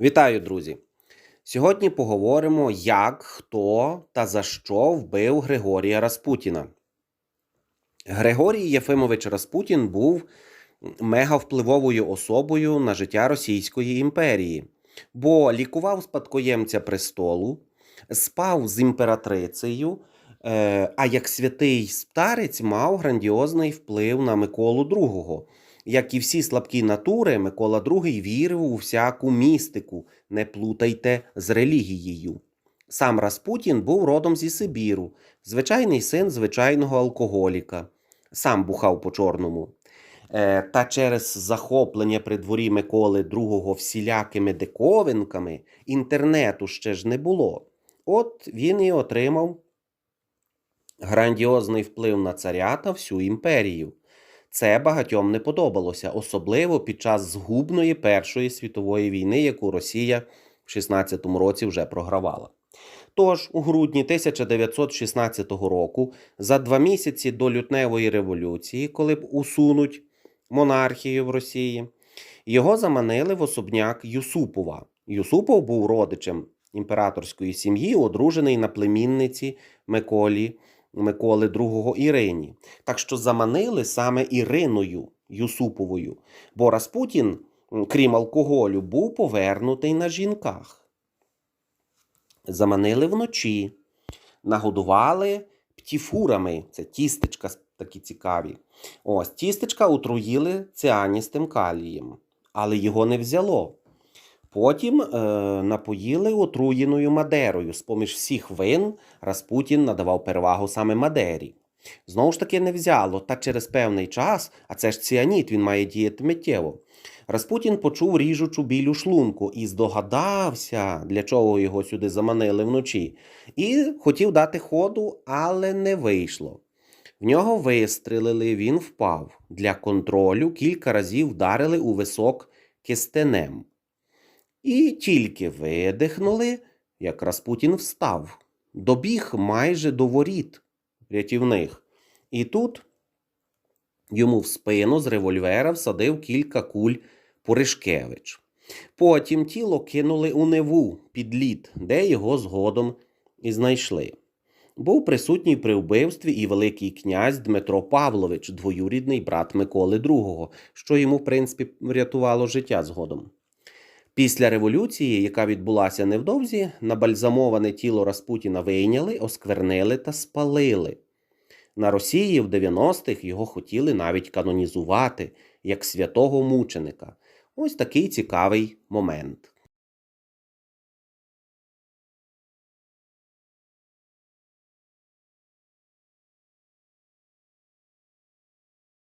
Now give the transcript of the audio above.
Вітаю, друзі! Сьогодні поговоримо, як, хто та за що вбив Григорія Распутіна. Григорій Єфимович Распутін був мегавпливовою особою на життя Російської імперії, бо лікував спадкоємця престолу, спав з імператрицею, е, а як святий старець мав грандіозний вплив на Миколу II. Як і всі слабкі натури, Микола II вірив у всяку містику, не плутайте з релігією. Сам Распутін був родом зі Сибіру, звичайний син звичайного алкоголіка, сам бухав по чорному. Е, Та через захоплення при дворі Миколи II всілякими диковинками інтернету ще ж не було. От він і отримав грандіозний вплив на царя та всю імперію. Це багатьом не подобалося, особливо під час згубної Першої світової війни, яку Росія в 16-му році вже програвала. Тож, у грудні 1916 року, за два місяці до лютневої революції, коли б усунуть монархію в Росії, його заманили в особняк Юсупова. Юсупов був родичем імператорської сім'ї, одружений на племінниці Миколі. Миколи II Ірині. Так що заманили саме Іриною Юсуповою, бо Распутін, крім алкоголю, був повернутий на жінках. Заманили вночі, нагодували птіфурами, це тістечка такі цікаві. Ось тістечка отруїли ціаністим калієм, але його не взяло. Потім е, напоїли отруєною Мадерою. З поміж всіх вин Распутін надавав перевагу саме Мадері. Знову ж таки, не взяло, та через певний час, а це ж ціаніт, він має діяти миттєво. Распутін почув ріжучу білю шлунку і здогадався, для чого його сюди заманили вночі, і хотів дати ходу, але не вийшло. В нього вистрелили, він впав. Для контролю кілька разів вдарили у висок кистенем. І тільки видихнули, як Распутін встав, добіг майже до воріт рятівних. І тут йому в спину з револьвера всадив кілька куль Пуришкевич. Потім тіло кинули у Неву під лід, де його згодом і знайшли. Був присутній при вбивстві і Великий князь Дмитро Павлович, двоюрідний брат Миколи II, що йому, в принципі, врятувало життя згодом. Після революції, яка відбулася невдовзі, набальзамоване тіло Распутіна вийняли, осквернили та спалили. На Росії в 90-х його хотіли навіть канонізувати як святого мученика. Ось такий цікавий момент.